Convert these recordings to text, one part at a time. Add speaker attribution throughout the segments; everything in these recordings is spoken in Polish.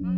Speaker 1: Zacząłem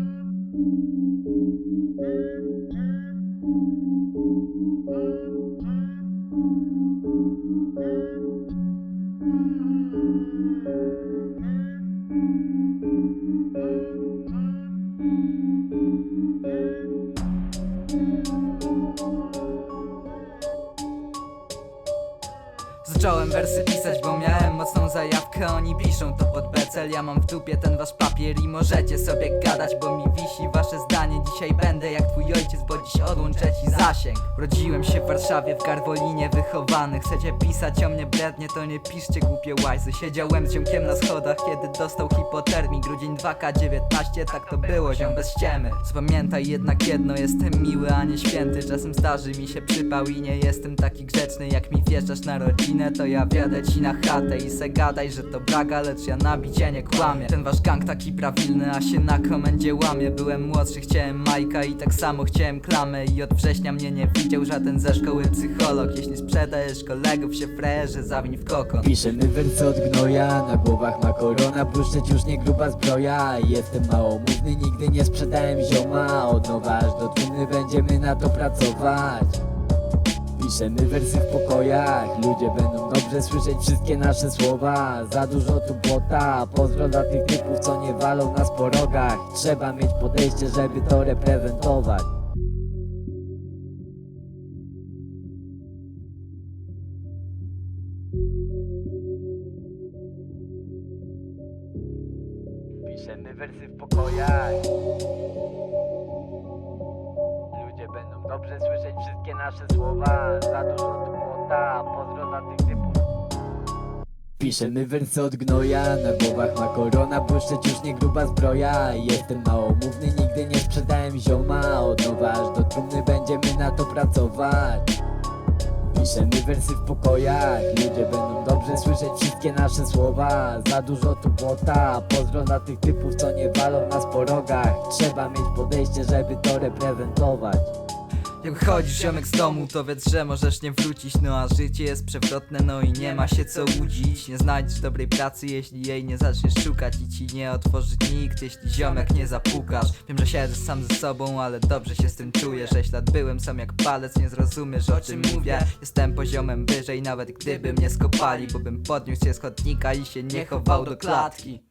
Speaker 1: wersy pisać, bo miałem mocną zajawkę. Oni piszą to pod becel, ja mam w dupie ten wasz papier I możecie sobie gadać, bo mi wisi wasze zdanie. Dzisiaj będę jak twój ojciec, bo dziś odłączę ci zasięg. Urodziłem się w Warszawie, w Garwolinie wychowany. Chcecie pisać o mnie brednie, to nie piszcie głupie łajzy. Siedziałem z ziomkiem na schodach, kiedy dostał hipotermii Grudzień 2K19, tak to było, ziom bez ściemy. Zapamiętaj jednak jedno, jestem miły, a nie święty. Czasem zdarzy mi się przypał i nie jestem taki grzeczny. Jak mi wjeżdżasz na rodzinę, to ja wjadę ci na chatę I se gadaj, że to braga, lecz ja na nie kłamię Ten wasz gang taki prawilny, a się na komendzie łamie. Byłem młodszy, chciałem Majka i tak samo chciałem klamę. I od września mnie nie widział żaden ze szkoły psycholog. Jeśli sprzedajesz kolegów się frejerze, zawiń w kokon
Speaker 2: Piszemy wersy od gnoja, na głowach ma korona. Błyszczeć już nie gruba zbroja. Jestem małomówny, nigdy nie sprzedałem zioma. Od nowa aż do trumny będziemy na to pracować Piszemy wersy w pokojach. Ludzie będą dobrze słyszeć wszystkie nasze słowa. Za dużo tu błota Pozdro dla tych typów, co nie walą nas po rogach. Trzeba mieć podejście, żeby to reprezentować. Piszemy wersy w pokojach dobrze słyszeć wszystkie nasze słowa. Za dużo tu błota, pozdro dla tych typów. Piszemy wersy od gnoja, na głowach ma korona Błyszczeć już nie gruba zbroja. Jestem małomówny, nigdy nie sprzedałem zioma. Od nowa aż do trumny będziemy na to pracować. Piszemy wersy w pokojach. Ludzie będą dobrze słyszeć wszystkie nasze słowa. Za dużo tu błota Pozdro dla tych typów, co nie walą nas po rogach Trzeba mieć podejście, żeby to reprezentować
Speaker 1: Jak chodzisz ziomek z domu, to wiedz, że możesz nie wrócić. No a życie jest przewrotne, no i nie ma się co łudzić. Nie znajdziesz dobrej pracy, jeśli jej nie zaczniesz szukać I ci nie otworzy nikt, jeśli ziomek nie zapukasz Wiem, że siedzę sam ze sobą, ale dobrze się z tym czuję Sześć lat byłem sam jak palec, nie zrozumiesz o czym mówię. Jestem poziomem wyżej, nawet gdyby mnie skopali Bo bym podniósł się z chodnika i się nie chował do klatki